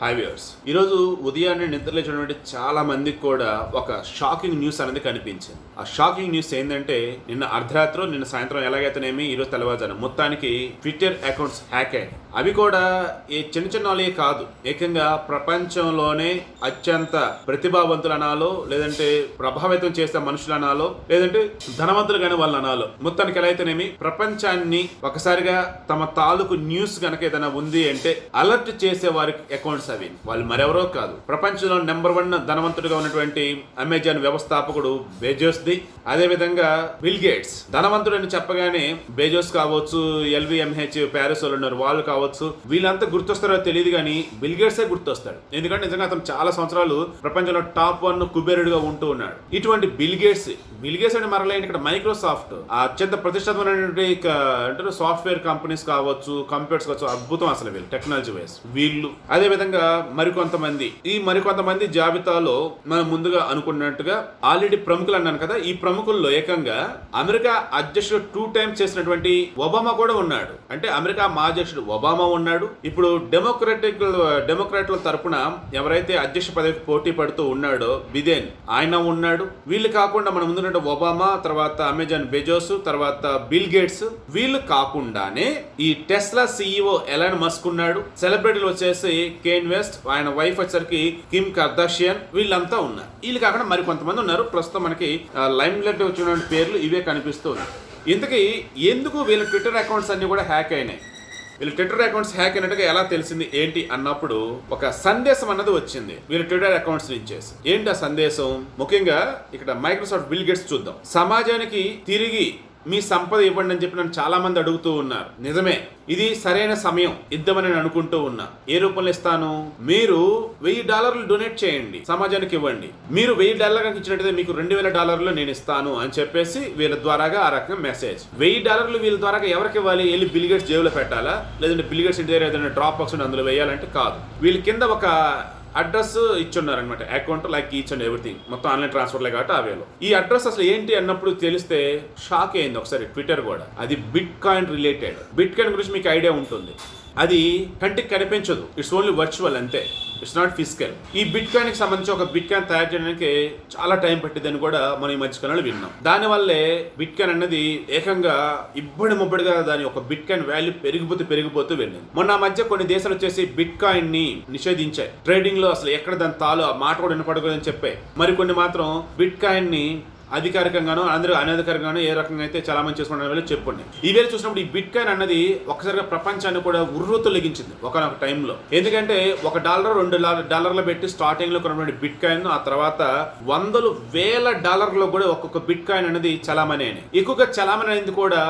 Hi viewers ఈరోజు ఉదయాన్నే నిద్రలేచినటువంటి చాలా మందికి కూడా ఒక షాకింగ్ న్యూస్ అనేది కనిపించింది. ఆ షాకింగ్ న్యూస్ ఏంటంటే నిన్న అర్ధరాత్రి నిన్న సాయంత్రం ఎలాగైతేనేమి ఈరోజు తెల్లవారుజాను మొత్తానికి ట్విట్టర్ అకౌంట్స్ హ్యాక్ అయ్యాయి. అవి కూడా ఈ చిన్న చిన్న వాళ్ళే కాదు ఏకంగా ప్రపంచంలోనే అత్యంత ప్రతిభావంతులు అనాలో లేదంటే ప్రభావితం చేసే మనుషులు అనాలో లేదంటే ధనవంతులు కాని వాళ్ళు అనాలో మొత్తానికి ఎలా అయితేనేమి ప్రపంచాన్ని ఒకసారిగా తమ తాలూకు న్యూస్ కనుక ఏదైనా ఉంది అంటే అలర్ట్ చేసే వారి అకౌంట్స్ అవి వాళ్ళు మరెవరో కాదు. ప్రపంచంలో నెంబర్ వన్ ధనవంతుడిగా ఉన్నటువంటి అమెజాన్ వ్యవస్థాపకుడు బేజోస్ ది. అదే విధంగా బిల్ గేట్స్ ధనవంతుడు అని చెప్పగానే బేజోస్ కావచ్చు ఎల్విఎంహెచ్ ప్యారిస్ వాళ్ళు ఉన్నారు వాళ్ళు కావచ్చు వీళ్ళంతా గుర్తొస్తారో తెలియదు కానీ బిల్ గేట్సే గుర్తొస్తాడు. ఎందుకంటే నిజంగా అతను చాలా సంవత్సరాలు ప్రపంచంలో టాప్ వన్ కుబేరుడుగా ఉంటూ ఉన్నాడు. ఇటువంటి బిల్ గేట్స్ బిల్ గేట్స్ అని మరలైన ఇక్కడ మైక్రోసాఫ్ట్ అత్యంత ప్రతిష్టాత్మకమైనటువంటి అంటే సాఫ్ట్వేర్ కంపెనీస్ కావచ్చు కంప్యూటర్స్ కావచ్చు అద్భుతం అసలు వీళ్ళు టెక్నాలజీ వైస్ వీళ్ళు. అదే విధంగా మరికొంతమంది. ఈ మరికొంతమంది జాబితాలో మనం ముందుగా అనుకున్నట్టుగా ఆల్రెడీ ప్రముఖులు అన్నాను కదా ఈ ప్రముఖుల్లో ఏకంగా అమెరికా అధ్యక్షుడు టూ టైమ్స్ చేసినటువంటి ఒబామా కూడా ఉన్నాడు. అంటే అమెరికా మా అధ్యక్షుడు ఒబామా ఉన్నాడు. ఇప్పుడు డెమోక్రటిక్ డెమోక్రాట్ల తరపున ఎవరైతే అధ్యక్ష పదవికి పోటీ పడుతూ ఉన్నాడో బిదేన్ ఆయన ఉన్నాడు. వీళ్ళు కాకుండా మన ముందున్నట్టు ఒబామా తర్వాత అమెజాన్ బెజోస్ తర్వాత బిల్ గేట్స్ వీళ్ళు కాకుండానే ఈ టెస్లా సీఈఓ ఎలాన్ మస్క్ ఉన్నాడు. సెలబ్రిటీలు వచ్చేసి కేన్ వెస్ట్ ఆయన వైఫ్ వచ్చేసరికి కిమ్ కర్దాషియన్ వీళ్ళంతా ఉన్నారు. వీళ్ళు కాకుండా మరి కొంతమంది ఉన్నారు. ప్రస్తుతం మనకి లైమ్ లైట్ వచ్చినటువంటి పేర్లు ఇవే కనిపిస్తూ ఉన్నాయి. ఇంతకీ ఎందుకు వీళ్ళ ట్విట్టర్ అకౌంట్స్ అన్ని కూడా హ్యాక్ అయినాయి? వీళ్ళ ట్విట్టర్ అకౌంట్స్ హ్యాక్ అయినట్టుగా ఎలా తెలిసింది ఏంటి అన్నప్పుడు ఒక సందేశం అన్నది వచ్చింది. వీళ్ళ ట్విట్టర్ అకౌంట్స్ నుంచేసి. ఏంటి ఆ సందేశం? ముఖ్యంగా ఇక్కడ మైక్రోసాఫ్ట్ బిల్ గేట్స్ చూద్దాం. సమాజానికి తిరిగి మీ సంపద ఇవ్వండి అని చెప్పి నన్ను చాలామంది అడుగుతూ ఉన్నారు. నిజమే ఇది సరైన సమయం ఇద్దామని నేను అనుకుంటూ ఉన్నా. ఏ రూపంలో ఇస్తాను? మీరు వెయ్యి డాలర్లు డొనేట్ చేయండి సమాజానికి ఇవ్వండి. మీరు వెయ్యి డాలర్ కనుక ఇచ్చినట్టయితే మీకు రెండు వేల డాలర్లు నేను ఇస్తాను అని చెప్పేసి వీళ్ళ ద్వారాగా ఆ రకంగా మెసేజ్ వెయ్యి డాలర్లు వీళ్ళ ద్వారా ఎవరికి ఇవ్వాలి? వెళ్ళి బిల్గేట్స్ జేబులో పెట్టాలా? లేదంటే బిల్గేట్స్ ఇంటి దగ్గర ఏదైనా డ్రాప్ బాక్స్ అందులో వేయాలంటే కాదు. వీళ్ళ కింద ఒక address ఇచ్చున్నారనమాట account like each and everything మొత్తం ఆన్లైన్ ట్రాన్స్ఫర్లే కాబట్టి అవేలో ఈ అడ్రస్ అసలు ఏంటి అన్నప్పుడు తెలిస్తే షాక్ అయింది ఒకసారి ట్విట్టర్ కూడా. అది bitcoin related bitcoin గురించి మీకు ఐడియా ఉంటుంది. అది కంటికి కనిపించదు. ఇట్స్ ఓన్లీ వర్చువల్ అంతే. ఇట్స్ నాట్ ఫిజికల్ ఈ బిట్ కాయిన్కి సంబంధించి ఒక బిట్ కాయిన్ తయారు చేయడానికి చాలా టైం పట్టిందని కూడా మనం ఈ మధ్యకాలంలో విన్నాం. దానివల్లే బిట్ కాయిన్ అన్నది ఏకంగా ఇబ్బడి ముబ్బడిగా దాని ఒక బిట్ కాయిన్ వాల్యూ పెరిగిపోతూ పెరిగిపోతూ వెళ్ళింది. మొన్న మధ్య కొన్ని దేశాలు వచ్చేసి బిట్ కాయిన్ని నిషేధించాయి. ట్రేడింగ్లో అసలు ఎక్కడ దాని తాలు ఆ మాట కూడా వినపడకూడదని చెప్పాయి మరికొన్ని మాత్రం బిట్ కాయిన్ని అధికారికంగానో అందరూ అనధికారికంగానో ఏ రకంగా అయితే చాలా మంది చేసుకున్న వెళ్ళి చెప్పండి ఈ వేళ చూసినప్పుడు ఈ బిట్ కాయిన్ అన్నది ఒకసారిగా ప్రపంచాన్ని కూడా ఉర్రూతో లెగించింది ఒకనొక టైంలో. ఎందుకంటే ఒక డాలర్ రెండు డాలర్లు పెట్టి స్టార్టింగ్లో కొన్నటువంటి బిట్ కాయిన్ ఆ తర్వాత వందలు వేల డాలర్లో కూడా ఒక్కొక్క బిట్ కాయిన్ అనేది చలామణి అయినాయి. ఎక్కువగా చలామణి అనేది కూడా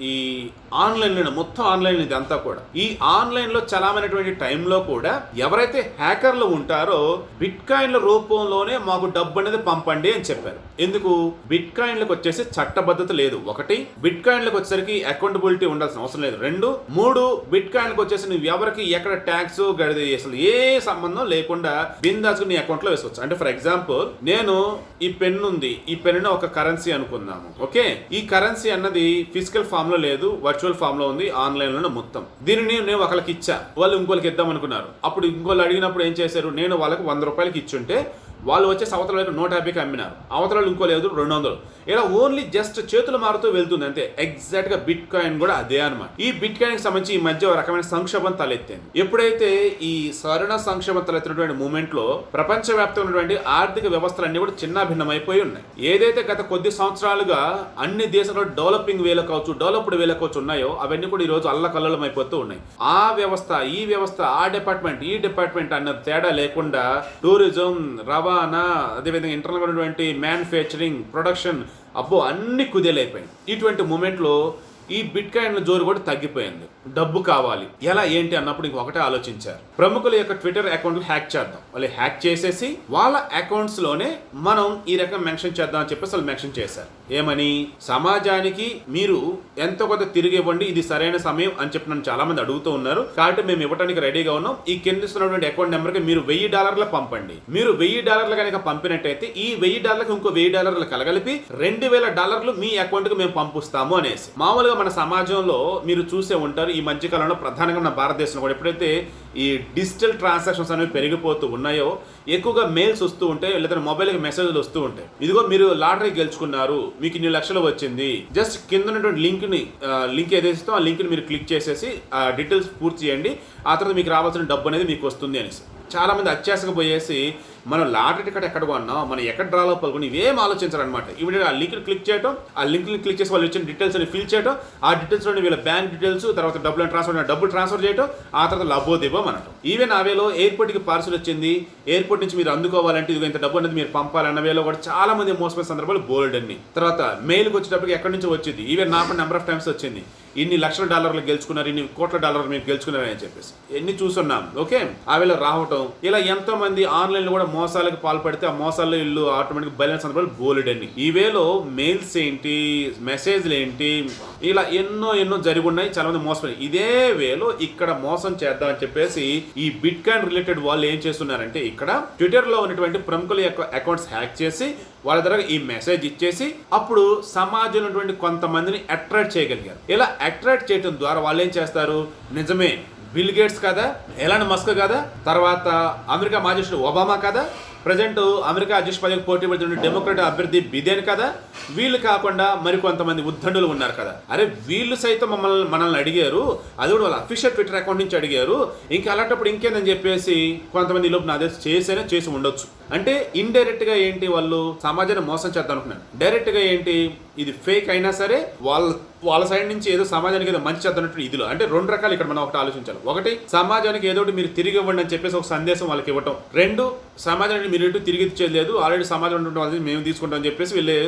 ఈ ఆన్లైన్లో మొత్తం ఆన్లైన్ ఇది అంతా కూడా. ఈ ఆన్లైన్లో చలామైనటువంటి టైంలో కూడా ఎవరైతే హ్యాకర్లు ఉంటారో బిట్ కాయిన్ల రూపంలోనే మాకు డబ్బు అనేది పంపండి అని చెప్పారు. ఎందుకు? బిట్ కాయిన్లకు వచ్చేసి చట్టబద్ధత లేదు. ఒకటి బిట్ కాయిన్లకు వచ్చేసరికి అకౌంటబిలిటీ ఉండాల్సిన అవసరం లేదు. రెండు మూడు బిట్ కాయిన్లకు వచ్చేసి నువ్వు ఎవరికి ఎక్కడ ట్యాక్స్ గడిది అసలు ఏ సంబంధం లేకుండా బిందాస్ నీ అకౌంట్లో వేసుకోవచ్చు. అంటే ఫర్ ఎగ్జాంపుల్ నేను ఈ పెన్ ఉంది ఈ పెన్ ఒక కరెన్సీ అనుకుందాము. ఓకే? ఈ కరెన్సీ అన్నది ఫిజికల్ ఫామ్ ఫామ్లో లేదు వర్చువల్ ఫామ్లో ఉంది ఆన్లైన్లోనే మొత్తం. దీనిని నేను ఒకరికి ఇచ్చా. వాళ్ళు ఇంకోళ్ళకి ఇద్దాం అనుకున్నారు అప్పుడు ఇంకోళ్ళు అడిగినప్పుడు ఏం చేశారు? నేను వాళ్ళకి వంద రూపాయలకి ఇచ్చుంటే వాళ్ళు వచ్చే అవతల వైపు నూట యాభైకి అమ్మినారు. అవతల ఇంకో లేదు రెండు వందలు. ఇలా ఓన్లీ జస్ట్ చేతులు మారుతూ వెళ్తుంది అంతే. ఎగ్జాక్ట్గా బిట్ కాయిన్ కూడా అదే అనమాట ఈ బిట్ కాయిన్కి సంబంధించి ఈ మధ్య ఒక రకమైన సంక్షోభం తలెత్తింది. ఎప్పుడైతే ఈ సరణ సంక్షోభం తలెత్తినటువంటి మూమెంట్లో ప్రపంచవ్యాప్తంగా ఉన్నటువంటి ఆర్థిక వ్యవస్థలన్నీ కూడా చిన్న భిన్నమైపోయి ఉన్నాయి. ఏదైతే గత కొద్ది సంవత్సరాలుగా అన్ని దేశాల్లో డెవలపింగ్ వేలు కావచ్చు డెవలప్డ్ వేల కావచ్చు ఉన్నాయో అవన్నీ కూడా ఈ రోజు అల్లకల్లోలం అయిపోతూ ఉన్నాయి. ఆ వ్యవస్థ ఈ వ్యవస్థ ఆ డిపార్ట్మెంట్ ఈ డిపార్ట్మెంట్ అన్న తేడా లేకుండా టూరిజం రవాణా అదేవిధంగా ఇంటర్నల్ ఉన్నటువంటి మ్యానుఫ్యాక్చరింగ్ ప్రొడక్షన్ అబ్బో అన్ని కుదేలైపోయింది ఇటువంటి మూమెంట్లో ఈ బిట్ కాయిన్ల జోరు కూడా తగ్గిపోయింది. డబ్బు కావాలి. ఎలా ఏంటి అన్నప్పుడు ఇంకొకటే ఆలోచించారు. ప్రముఖుల యొక్క ట్విట్టర్ అకౌంట్లు హ్యాక్ చేద్దాం. వాళ్ళు హ్యాక్ చేసేసి వాళ్ళ అకౌంట్స్లోనే మనం ఈ రకం మెన్షన్ చేద్దాం అని చెప్పేసి వాళ్ళు మెన్షన్ చేశారు. ఏమని? సమాజానికి మీరు ఎంతో కొంత తిరిగి ఇవ్వండి ఇది సరైన సమయం అని చెప్పి నన్ను చాలా మంది అడుగుతూ ఉన్నారు. కాబట్టి మేము ఇవ్వడానికి రెడీగా ఉన్నాం. ఈ కింద ఇస్తున్నటువంటి అకౌంట్ నెంబర్కి మీరు వెయ్యి డాలర్లు పంపండి. మీరు వెయ్యి డాలర్లు కనుక పంపినట్టయితే ఈ వెయ్యి డాలర్లకు ఇంకో వెయ్యి డాలర్లు కలగలిపి రెండు వేల డాలర్లు మీ అకౌంట్కి మేము పంపిస్తాము అనేసి. మామూలుగా మన సమాజంలో మీరు చూసే ఉంటారు ఈ మధ్యకాలంలో ప్రధానంగా మన భారతదేశంలో కూడా ఎప్పుడైతే ఈ డిజిటల్ ట్రాన్సాక్షన్స్ అనేవి పెరిగిపోతూ ఉన్నాయో ఎక్కువగా మెయిల్స్ వస్తూ ఉంటాయి లేదా మొబైల్కి మెసేజ్లు వస్తూ ఉంటాయి. ఇదిగో మీరు లాటరీ గెలుచుకున్నారు మీకు ఇన్ని లక్షలు వచ్చింది జస్ట్ కింద ఉన్నటువంటి లింక్ని లింక్ ఏదైతే ఆ లింక్ని మీరు క్లిక్ చేసేసి ఆ డీటెయిల్స్ పూర్తి చేయండి ఆ తర్వాత మీకు రావాల్సిన డబ్బు అనేది మీకు వస్తుంది అనేసి. చాలామంది అత్యాశకు పోయేసి మనం లాటరీ టికెట్ ఎక్కడ కొన్నాం మనం ఎక్కడ డ్రాలో పాల్గొని ఇవేం ఆలోచించారనమాట ఇమీడియట్ ఆ లింక్ని క్లిక్ చేయడం ఆ లింక్ క్లిక్ చేసి వాళ్ళు ఇచ్చిన డీటెయిల్స్ అని ఫిల్ చేయడం ఆ డీటెయిల్స్ వీళ్ళ బ్యాంక్ డీటెయిల్స్ తర్వాత డబ్బులు ట్రాన్స్ఫర్ డబ్బులు ట్రాన్స్ఫర్ చేయడం ఆ తర్వాత లభోదివ్వం అనటం. ఈవెన్ ఆ వేలో ఎయిర్పోర్ట్కి పార్సల్ వచ్చింది ఎయిర్పోర్ట్ నుంచి మీరు అందుకోవాలంటే ఇది ఇంత డబ్బు అనేది మీరు పంపాలన్న వేలో కూడా చాలా మంది మోసపోయిన సందర్భాలు బోల్డ్ అన్ని తర్వాత మెయిల్కి వచ్చేటప్పటికి ఎక్కడి నుంచి వచ్చింది ఈవెన్ నాకు నెంబర్ ఆఫ్ టైమ్స్ వచ్చింది. ఇన్ని లక్షల డాలర్లు గెలుచుకున్నారు ఇన్ని కోట్ల డాలర్లు మీరు గెలుచుకున్నారు అని చెప్పేసి. ఎన్ని చూస్తున్నాం ఓకే? ఆ వేళ రావటం ఇలా ఎంతో మంది ఆన్లైన్లో కూడా మోసాలకు పాల్పడితే ఆ మోసాల్లో ఇల్లు ఆటోమేటిక్ బ్యాలెన్స్ సందర్భాలు బోలెడ్ అన్ని ఈవేలో మెయిల్స్ ఏంటి మెసేజ్లు ఏంటి ఇలా ఎన్నో ఎన్నో జరిగి ఉన్నాయి చాలా మంది మోసపోయి ఇదే వేలో ఇక్కడ మోసం చేద్దాం అని చెప్పేసి ఈ బిట్ కాయిన్ రిలేటెడ్ వాళ్ళు ఏం చేస్తున్నారంటే ఇక్కడ ట్విట్టర్లో ఉన్నటువంటి ప్రముఖుల యొక్క అకౌంట్స్ హ్యాక్ చేసి వాళ్ళ దగ్గర ఈ మెసేజ్ ఇచ్చేసి అప్పుడు సమాజంలో ఉన్నటువంటి కొంతమందిని అట్రాక్ట్ చేయగలిగారు. ఇలా అట్రాక్ట్ చేయడం ద్వారా వాళ్ళు ఏం చేస్తారు? నిజమే. బిల్ గేట్స్ కదా ఎలాన్ మస్క్ కదా తర్వాత అమెరికా మాజీ అధ్యక్షుడు ఒబామా కదా ప్రజెంట్ అమెరికా అధ్యక్ష పదవికి పోటీ పడుతున్న డెమోక్రాట్ అభ్యర్థి బిదేన్ కదా వీళ్ళు కాకుండా మరికొంతమంది ఉద్దండులు ఉన్నారు కదా. అరే వీళ్ళు సైతం మమ్మల్ని మనల్ని అడిగారు అది కూడా వాళ్ళ అఫీషియల్ ట్విట్టర్ అకౌంట్ నుంచి అడిగారు ఇంకా అలాంటప్పుడు ఇంకేందని చెప్పేసి కొంతమంది లోపు నా తెలిసి చేసైనా చేసి ఉండొచ్చు. అంటే ఇండైరెక్ట్గా ఏంటి వాళ్ళు సమాజాన్ని మోసం చేద్దాం అనుకున్నారు. డైరెక్ట్గా ఏంటి? ఇది ఫేక్ అయినా సరే వాళ్ళ వాళ్ళ సైడ్ నుంచి ఏదో సమాజానికి ఏదో మంచి చేద్దాం ఇదిలో. అంటే రెండు రకాలు ఇక్కడ మనం ఒకటి ఆలోచించాలి. ఒకటి సమాజానికి ఏదో ఒకటి మీరు తిరిగి ఇవ్వండి అని చెప్పేసి ఒక సందేశం వాళ్ళకి ఇవ్వటం. రెండు సమాజానికి మీరు ఎటు తిరిగి ఇచ్చేది ఆల్రెడీ సమాజం ఉంటుంటే వాళ్ళని మేము తీసుకుంటాం అని చెప్పేసి వీళ్ళు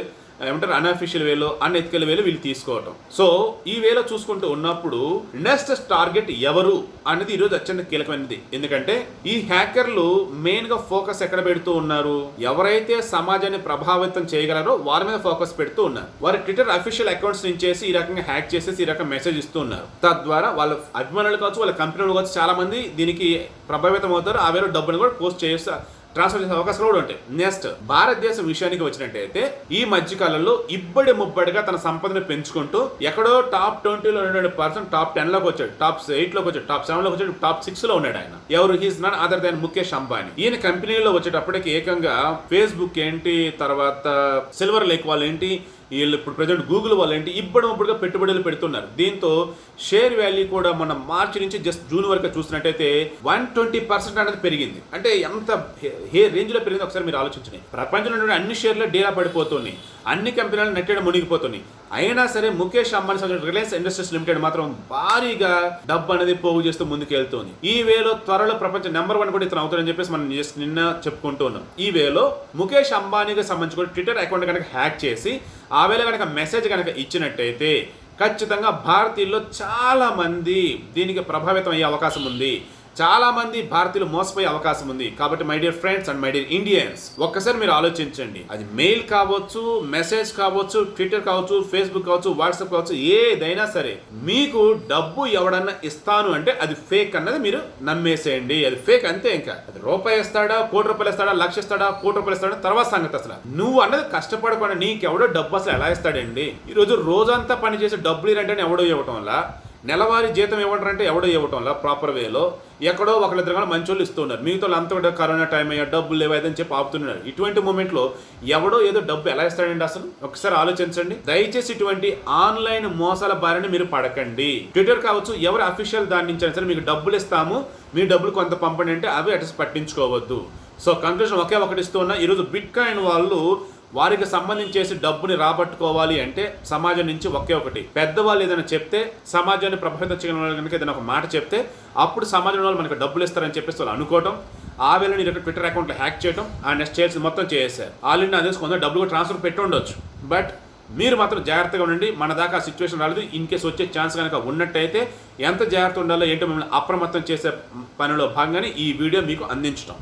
ఏమంటారు అన్అఫీషియల్ వేలో అన్ఎథికల్ వేలో వీళ్ళు తీసుకోవటం. సో ఈ వేలో చూసుకుంటూ ఉన్నప్పుడు నెక్స్ట్ టార్గెట్ ఎవరు అనేది ఈరోజు అత్యంత కీలకమైనది. ఎందుకంటే ఈ హ్యాకర్లు మెయిన్గా ఫోకస్ ఎక్కడ పెడుతూ ఉన్నారు? ఎవరైతే సమాజాన్ని ప్రభావితం చేయగలరో వారి మీద ఫోకస్ పెడుతూ ఉన్నారు. వారి ట్విట్టర్ అఫీషియల్ అకౌంట్స్ నుంచేసి ఈ రకంగా హ్యాక్ చేసేసి ఈ రకం మెసేజ్ ఇస్తూ ఉన్నారు. తద్వారా వాళ్ళ అభిమానులు కావచ్చు వాళ్ళ కంపెనీలు కావచ్చు చాలా మంది దీనికి ప్రభావితం అవుతారు. ఆ వేరే డబ్బును కూడా పోస్ట్ చేస్తారు ట్రాన్స్ఫర్ చేసే అవకాశాలు కూడా ఉంటాయి నెక్స్ట్ భారతదేశం విషయానికి వచ్చినట్టయితే ఈ మధ్య కాలంలో ఇబ్బడి ముబ్బడిగా తన సంపదను పెంచుకుంటూ ఎక్కడో టాప్ ట్వంటీలో ఉన్నటువంటి పర్సన్ టాప్ టెన్లోకి వచ్చాడు. టాప్ ఎయిట్లోకి వచ్చాడు. టాప్ సెవెన్లోకి వచ్చాడు. టాప్ సిక్స్లో ఉన్నాడు ఆయన. ఎవరు? He's none other than Mukesh Ambani. ఈయన కంపెనీలో వచ్చేటప్పటికి ఏకంగా ఫేస్బుక్ ఏంటి? తర్వాత సిల్వర్ లేక్ వాళ్ళు ఏంటి? వీళ్ళు ఇప్పుడు ప్రజెంట్ గూగుల్ వాళ్ళు ఏంటి? ఇబ్బడి ముబ్బడిగా పెట్టుబడులు పెడుతున్నారు. దీంతో షేర్ వాల్యూ కూడా మన మార్చి నుంచి జస్ట్ జూన్ వరకు చూసినట్టయితే వన్ ట్వంటీ పర్సెంట్ అనేది పెరిగింది. అంటే ఎంత హే రేంజ్లో పెరిగింది ఒకసారి మీరు ఆలోచించండి. ప్రపంచంలో అన్ని షేర్లు డేలా పడిపోతున్నాయి. అన్ని కంపెనీలు నెట్టడం మునిగిపోతున్నాయి. అయినా సరే ముఖేష్ అంబానీ సంబంధించిన రిలయన్స్ ఇండస్ట్రీస్ లిమిటెడ్ మాత్రం భారీగా డబ్బు అనేది పోగు చేస్తూ ముందుకు వెళ్తుంది ఈ వేలో త్వరలో ప్రపంచ నెంబర్ వన్ కూడా ఇతను అవుతాడని చెప్పేసి మనం జస్ట్ నిన్న చెప్పుకుంటూ ఉన్నాం. ఈ వేలో ముఖేష్ అంబానీకి సంబంధించి కూడా ట్విట్టర్ అకౌంట్ కనుక హ్యాక్ చేసి ఆ వేళ కనుక మెసేజ్ కనుక ఇచ్చినట్టయితే ఖచ్చితంగా భారతీయుల్లో చాలా మంది దీనికి ప్రభావితం అయ్యే అవకాశం ఉంది. చాలామంది భారతీయులు మోసపోయే అవకాశం ఉంది. కాబట్టి my dear friends and my dear Indians ఒక్కసారి మీరు ఆలోచించండి. అది మెయిల్ కావచ్చు మెసేజ్ కావచ్చు ట్విట్టర్ కావచ్చు ఫేస్బుక్ కావచ్చు వాట్సాప్ కావచ్చు ఏదైనా సరే మీకు డబ్బు ఎవడన్నా ఇస్తాను అంటే అది ఫేక్ అన్నది మీరు నమ్మేసేయండి. అది ఫేక్ అంతే ఇంకా. అది రూపాయి ఇస్తాడా కోటి రూపాయలు ఇస్తాడా లక్ష ఇస్తాడా కోటి రూపాయలు ఇస్తాడా తర్వాత సంగతి అసలు. నువ్వు అన్నది కష్టపడకుండా నీకెవడో డబ్బు అసలు ఎలా ఇస్తాడండి? ఈ రోజు రోజంతా పని చేసి డబ్బులు ఇరంటే ఎవడో ఇవ్వటం వల్ల నెలవారీ జీతం ఇవ్వడంటే ఎవడో ఇవ్వటంలా ప్రాపర్ వేలో ఎక్కడో ఒకళ్ళిద్దరు కానీ మంచోళ్ళు ఇస్తున్నారు మిగతా అంతా కూడా కరోనా టైం అయ్యా డబ్బులు లేవైదని చెప్పి ఆపుతున్నారు. ఇటువంటి మూమెంట్లో ఎవడో ఏదో డబ్బు ఎలా ఇస్తాడండి అసలు? ఒకసారి ఆలోచించండి. దయచేసి ఇటువంటి ఆన్లైన్ మోసాల బారిన మీరు పడకండి. ట్విట్టర్ కావచ్చు ఎవరు అఫీషియల్ దాని నుంచి సరే మీకు డబ్బులు ఇస్తాము. మీ డబ్బులు కొంత పంపండి అంటే అవి అటు పట్టించుకోవద్దు. సో కంక్లూజన్ ఒకే ఒకటి ఇస్తూ ఉన్నా. ఈరోజు బిట్ కాయిన్ వాళ్ళు వారికి సంబంధించేసి డబ్బుని రాబట్టుకోవాలి అంటే సమాజం నుంచి ఒకే ఒకటి. పెద్దవాళ్ళు ఏదైనా చెప్తే సమాజాన్ని ప్రభావితం చేయడం కనుక ఏదైనా ఒక మాట చెప్తే అప్పుడు సమాజం వాళ్ళు మనకు డబ్బులు ఇస్తారని చెప్పేసి వాళ్ళు అనుకోవడం ఆ వేళని ట్విట్టర్ అకౌంట్లో హ్యాక్ చేయడం ఆ నెక్స్ట్ చేసి మొత్తం చేసేసారు ఆల్రెడీ నా తెలిసి డబ్బులు కూడా ట్రాన్స్ఫర్ పెట్టి ఉండొచ్చు. బట్ మీరు మాత్రం జాగ్రత్తగా ఉండండి. మన దాకా ఆ సిచ్యువేషన్ రాలేదు. ఇన్ కేసు వచ్చే ఛాన్స్ కనుక ఉన్నట్టయితే ఎంత జాగ్రత్త ఉండాలో ఏంటో మిమ్మల్ని అప్రమత్తం చేసే పనిలో భాగంగానే ఈ వీడియో మీకు అందించడం